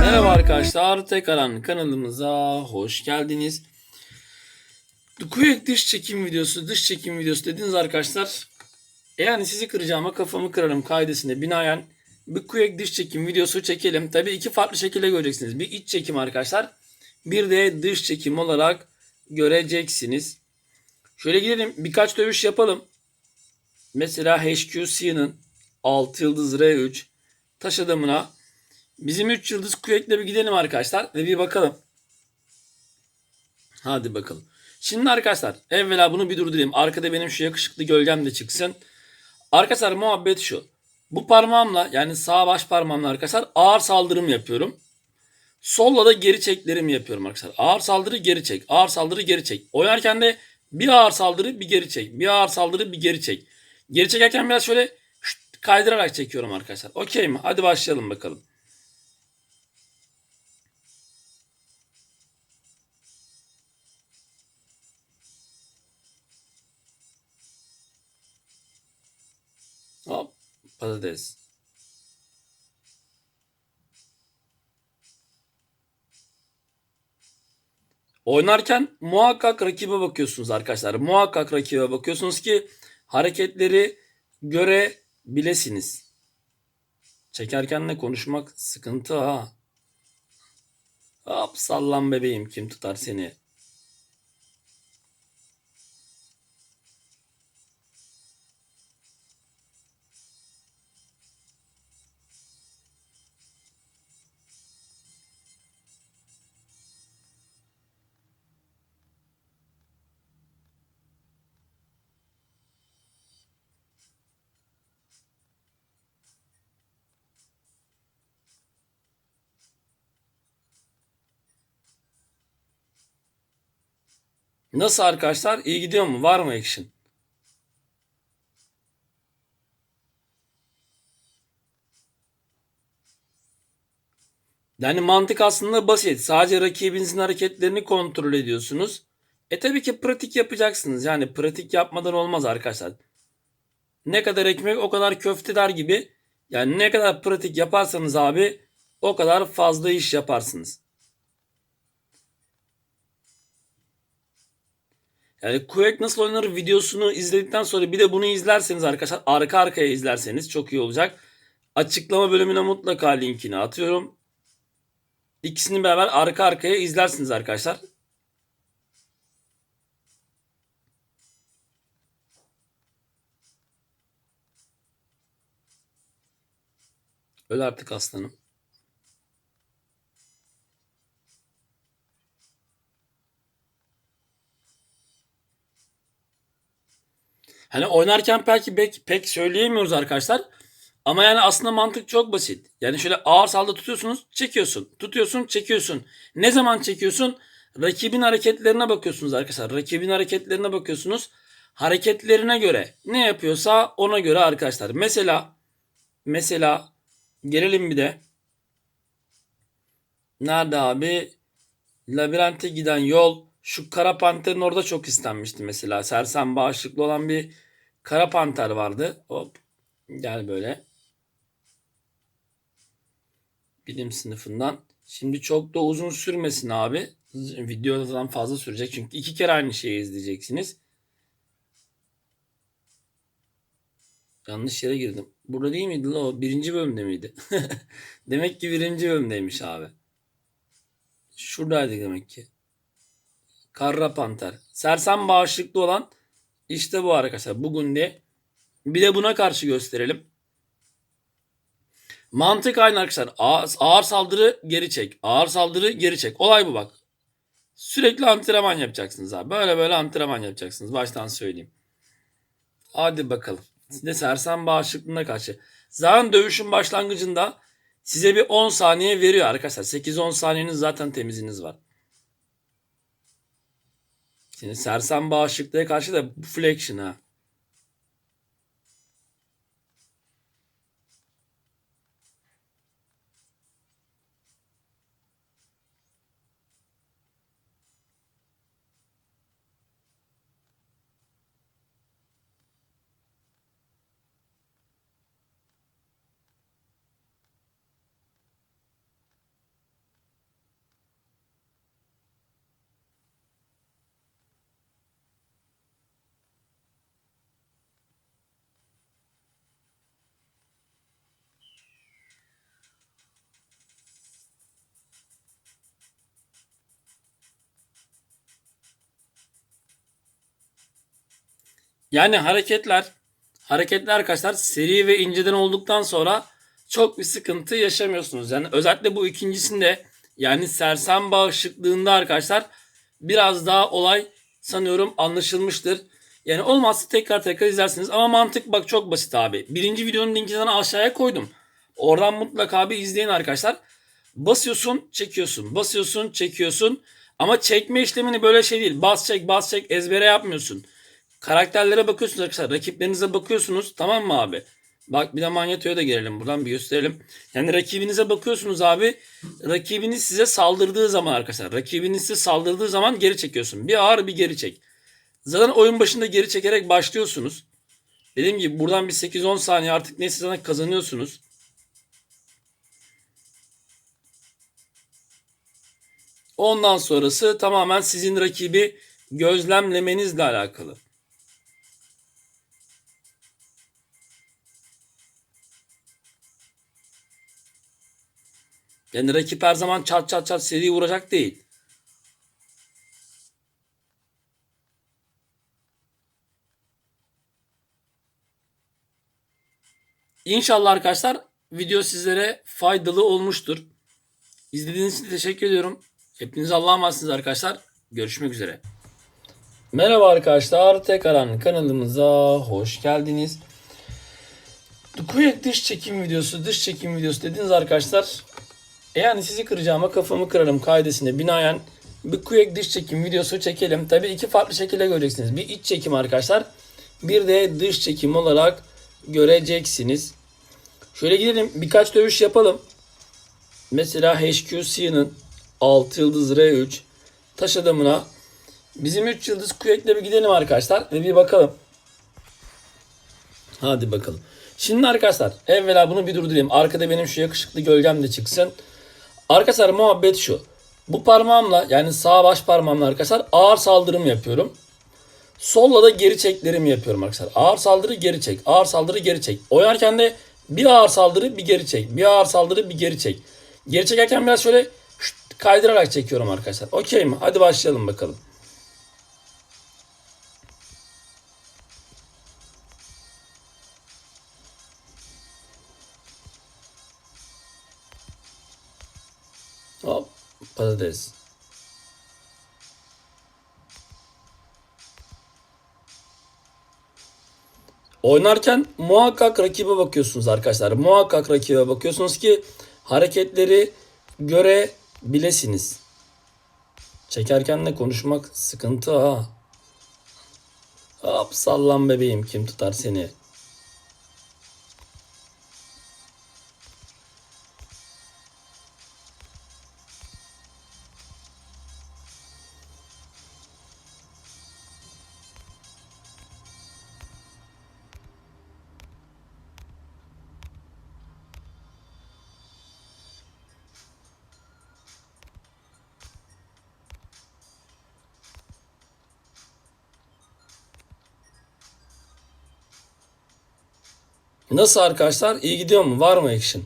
Merhaba arkadaşlar, tekrardan kanalımıza hoş geldiniz. Quick dış çekim videosu, dış çekim videosu dediniz arkadaşlar. Yani sizi kıracağıma kafamı kırarım kaidesine binaen bir Quick dış çekim videosu çekelim. Tabi iki farklı şekilde göreceksiniz. Bir iç çekim arkadaşlar, bir de dış çekim olarak göreceksiniz. Şöyle gidelim birkaç dövüş yapalım. Mesela HQC'nin 6 yıldız R3 taş adamına Bizim 3 yıldız Kuveyt'le bir gidelim arkadaşlar ve bir bakalım. Hadi bakalım. Şimdi arkadaşlar evvela bunu bir durdurayım. Arkada benim şu yakışıklı gölgem de çıksın. Arkadaşlar muhabbet şu. Bu parmağımla yani sağ baş parmağımla arkadaşlar ağır saldırım yapıyorum. Solla da geri çeklerim yapıyorum arkadaşlar. Ağır saldırı geri çek. Ağır saldırı geri çek. Oynarken de bir ağır saldırı bir geri çek. Bir ağır saldırı bir geri çek. Geri çekerken biraz şöyle kaydırarak çekiyorum arkadaşlar. Okey mi? Hadi başlayalım bakalım. Hop patates. Oynarken muhakkak rakibe bakıyorsunuz arkadaşlar. Muhakkak rakibe bakıyorsunuz ki hareketleri görebilesiniz. Çekerken de konuşmak sıkıntı ha. Hop sallan bebeğim kim tutar seni. Nasıl arkadaşlar? İyi gidiyor mu? Var mı action? Yani mantık aslında basit. Sadece rakibinizin hareketlerini kontrol ediyorsunuz. E tabii ki pratik yapacaksınız. Yani pratik yapmadan olmaz arkadaşlar. Ne kadar ekmek o kadar köfte der gibi. Yani ne kadar pratik yaparsanız abi o kadar fazla iş yaparsınız. Yani Quake nasıl oynanır videosunu izledikten sonra bir de bunu izlerseniz arkadaşlar arka arkaya izlerseniz çok iyi olacak. Açıklama bölümüne mutlaka linkini atıyorum. İkisini beraber arka arkaya izlersiniz arkadaşlar. Öl artık aslanım. Hani oynarken belki pek, pek söyleyemiyoruz arkadaşlar. Ama yani aslında mantık çok basit. Yani şöyle ağır salda tutuyorsunuz, çekiyorsun. Tutuyorsun, çekiyorsun. Ne zaman çekiyorsun? Rakibin hareketlerine bakıyorsunuz arkadaşlar. Rakibin hareketlerine bakıyorsunuz. Hareketlerine göre ne yapıyorsa ona göre arkadaşlar. Mesela mesela gelelim bir de. Nerede abi? Labirente giden yol şu kara panterin orada çok istenmişti mesela. Sersem bağışıklı olan bir kara panter vardı. Hop gel böyle. Bilim sınıfından. Şimdi çok da uzun sürmesin abi. Videodan fazla sürecek. Çünkü iki kere aynı şeyi izleyeceksiniz. Yanlış yere girdim. Burada değil miydi o? Birinci bölümde miydi? demek ki birinci bölümdeymiş abi. Şuradaydı demek ki. Karra Panter. Sersem bağışıklı olan işte bu arkadaşlar. Bugün de bir de buna karşı gösterelim. Mantık aynı arkadaşlar. Ağır, saldırı geri çek. Ağır saldırı geri çek. Olay bu bak. Sürekli antrenman yapacaksınız abi. Böyle böyle antrenman yapacaksınız. Baştan söyleyeyim. Hadi bakalım. Size sersem bağışıklığına karşı. Zaten dövüşün başlangıcında size bir 10 saniye veriyor arkadaşlar. 8-10 saniyeniz zaten temiziniz var. Şimdi sersem bağışıklığa karşı da bu flexion ha. Yani hareketler hareketler arkadaşlar seri ve inceden olduktan sonra çok bir sıkıntı yaşamıyorsunuz. Yani özellikle bu ikincisinde yani sersem bağışıklığında arkadaşlar biraz daha olay sanıyorum anlaşılmıştır. Yani olmazsa tekrar tekrar izlersiniz. Ama mantık bak çok basit abi. Birinci videonun linkini aşağıya koydum. Oradan mutlaka bir izleyin arkadaşlar. Basıyorsun çekiyorsun. Basıyorsun çekiyorsun. Ama çekme işlemini böyle şey değil. Bas çek bas çek ezbere yapmıyorsun. Karakterlere bakıyorsunuz arkadaşlar. Rakiplerinize bakıyorsunuz. Tamam mı abi? Bak bir de manyetoya da gelelim. Buradan bir gösterelim. Yani rakibinize bakıyorsunuz abi. Rakibiniz size saldırdığı zaman arkadaşlar. Rakibiniz size saldırdığı zaman geri çekiyorsun. Bir ağır bir geri çek. Zaten oyun başında geri çekerek başlıyorsunuz. Dediğim gibi buradan bir 8-10 saniye artık neyse zaten kazanıyorsunuz. Ondan sonrası tamamen sizin rakibi gözlemlemenizle alakalı. Yani rakip her zaman çat çat çat seri vuracak değil. İnşallah arkadaşlar video sizlere faydalı olmuştur. İzlediğiniz için teşekkür ediyorum. Hepinize Allah'a emanetsiniz arkadaşlar. Görüşmek üzere. Merhaba arkadaşlar. Tekrardan kanalımıza hoş geldiniz. Quick dış çekim videosu, dış çekim videosu dediniz arkadaşlar. E Yani sizi kıracağıma kafamı kırarım kaidesine binaen bir Quick dış çekim videosu çekelim. Tabi iki farklı şekilde göreceksiniz. Bir iç çekim arkadaşlar. Bir de dış çekim olarak göreceksiniz. Şöyle gidelim birkaç dövüş yapalım. Mesela HQC'nin 6 yıldız R3 taş adamına bizim 3 yıldız Quick'le bir gidelim arkadaşlar ve bir bakalım. Hadi bakalım. Şimdi arkadaşlar evvela bunu bir durdurayım. Arkada benim şu yakışıklı gölgem de çıksın. Arkadaşlar muhabbet şu. Bu parmağımla yani sağ baş parmağımla arkadaşlar ağır saldırım yapıyorum. Solla da geri çeklerimi yapıyorum arkadaşlar. Ağır saldırı geri çek. Ağır saldırı geri çek. Oynarken de bir ağır saldırı bir geri çek. Bir ağır saldırı bir geri çek. Geri çekerken biraz şöyle kaydırarak çekiyorum arkadaşlar. Okey mi? Hadi başlayalım bakalım. Patates. Oynarken muhakkak rakibe bakıyorsunuz arkadaşlar. Muhakkak rakibe bakıyorsunuz ki hareketleri görebilesiniz. Çekerken de konuşmak sıkıntı ha. Hop sallan bebeğim kim tutar seni. Nasıl arkadaşlar? İyi gidiyor mu? Var mı action?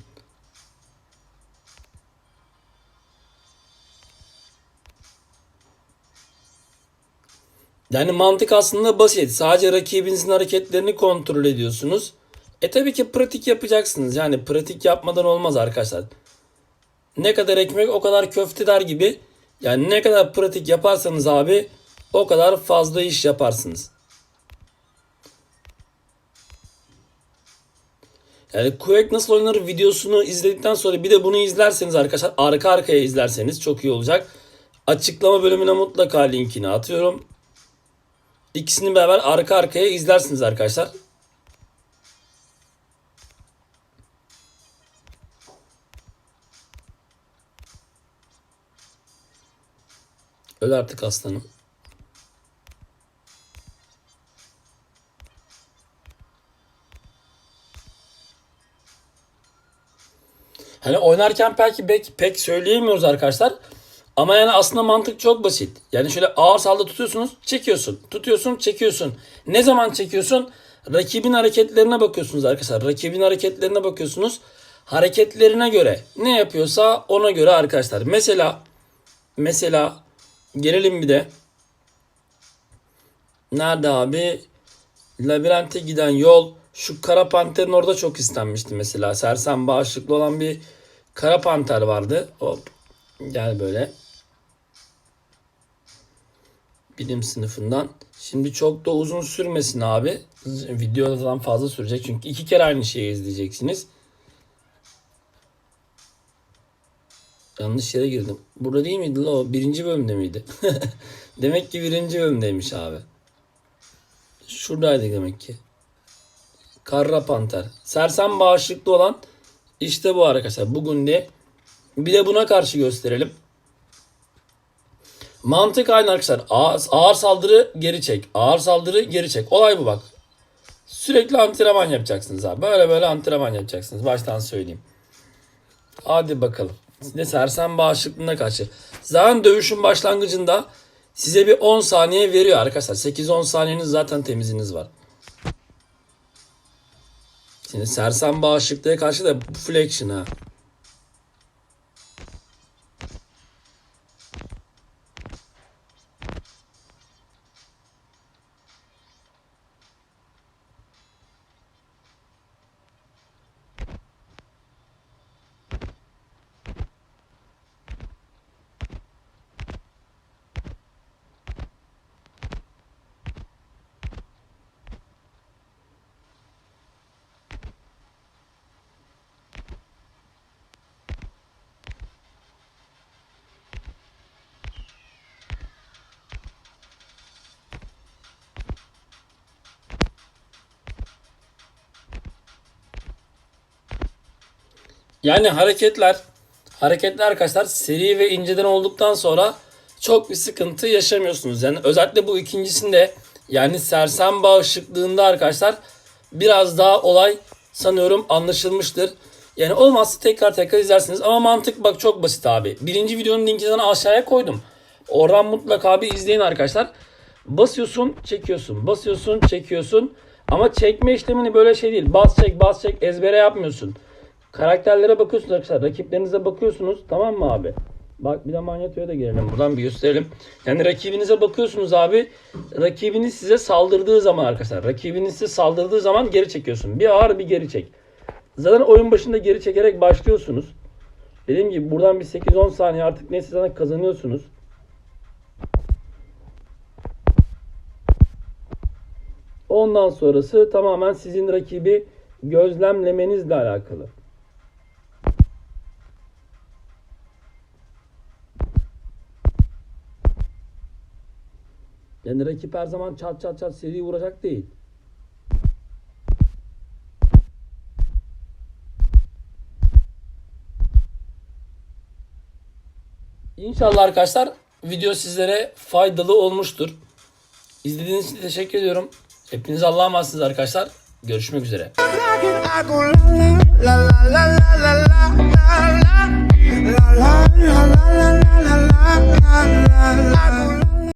Yani mantık aslında basit. Sadece rakibinizin hareketlerini kontrol ediyorsunuz. E tabii ki pratik yapacaksınız. Yani pratik yapmadan olmaz arkadaşlar. Ne kadar ekmek o kadar köfte der gibi. Yani ne kadar pratik yaparsanız abi o kadar fazla iş yaparsınız. Yani Quake nasıl oynanır videosunu izledikten sonra bir de bunu izlerseniz arkadaşlar arka arkaya izlerseniz çok iyi olacak. Açıklama bölümüne mutlaka linkini atıyorum. İkisini beraber arka arkaya izlersiniz arkadaşlar. Öl artık aslanım. Hani oynarken belki pek, pek söyleyemiyoruz arkadaşlar. Ama yani aslında mantık çok basit. Yani şöyle ağır salda tutuyorsunuz, çekiyorsun. Tutuyorsun, çekiyorsun. Ne zaman çekiyorsun? Rakibin hareketlerine bakıyorsunuz arkadaşlar. Rakibin hareketlerine bakıyorsunuz. Hareketlerine göre ne yapıyorsa ona göre arkadaşlar. Mesela mesela gelelim bir de. Nerede abi? labirente giden yol şu kara panterin orada çok istenmişti mesela. Sersem bağışıklı olan bir kara panter vardı. Hop gel böyle. Bilim sınıfından. Şimdi çok da uzun sürmesin abi. Videodan fazla sürecek çünkü iki kere aynı şeyi izleyeceksiniz. Yanlış yere girdim. Burada değil miydi o? Birinci bölümde miydi? demek ki birinci bölümdeymiş abi. Şuradaydı demek ki. Karra Panter. Sersem bağışıklı olan işte bu arkadaşlar. Bugün de bir de buna karşı gösterelim. Mantık aynı arkadaşlar. Ağır, ağır saldırı geri çek. Ağır saldırı geri çek. Olay bu bak. Sürekli antrenman yapacaksınız abi. Böyle böyle antrenman yapacaksınız. Baştan söyleyeyim. Hadi bakalım. Size sersem bağışıklığına karşı. Zaten dövüşün başlangıcında size bir 10 saniye veriyor arkadaşlar. 8-10 saniyeniz zaten temiziniz var. Şimdi sersem bağışıklığa karşı da full action ha. Yani hareketler hareketler arkadaşlar seri ve inceden olduktan sonra çok bir sıkıntı yaşamıyorsunuz. Yani özellikle bu ikincisinde yani sersem bağışıklığında arkadaşlar biraz daha olay sanıyorum anlaşılmıştır. Yani olmazsa tekrar tekrar izlersiniz. Ama mantık bak çok basit abi. Birinci videonun linkini aşağıya koydum. Oradan mutlaka bir izleyin arkadaşlar. Basıyorsun çekiyorsun. Basıyorsun çekiyorsun. Ama çekme işlemini böyle şey değil. Bas çek bas çek ezbere yapmıyorsun. Karakterlere bakıyorsunuz arkadaşlar. Rakiplerinize bakıyorsunuz. Tamam mı abi? Bak bir de manyetoya da girelim. Buradan bir gösterelim. Yani rakibinize bakıyorsunuz abi. Rakibiniz size saldırdığı zaman arkadaşlar. Rakibiniz size saldırdığı zaman geri çekiyorsun. Bir ağır bir geri çek. Zaten oyun başında geri çekerek başlıyorsunuz. Dediğim gibi buradan bir 8-10 saniye artık neyse zaten kazanıyorsunuz. Ondan sonrası tamamen sizin rakibi gözlemlemenizle alakalı. Yani rakip her zaman çat çat çat seri vuracak değil. İnşallah arkadaşlar video sizlere faydalı olmuştur. İzlediğiniz için teşekkür ediyorum. Hepiniz Allah'a emanetsiniz arkadaşlar. Görüşmek üzere. la la la la la la la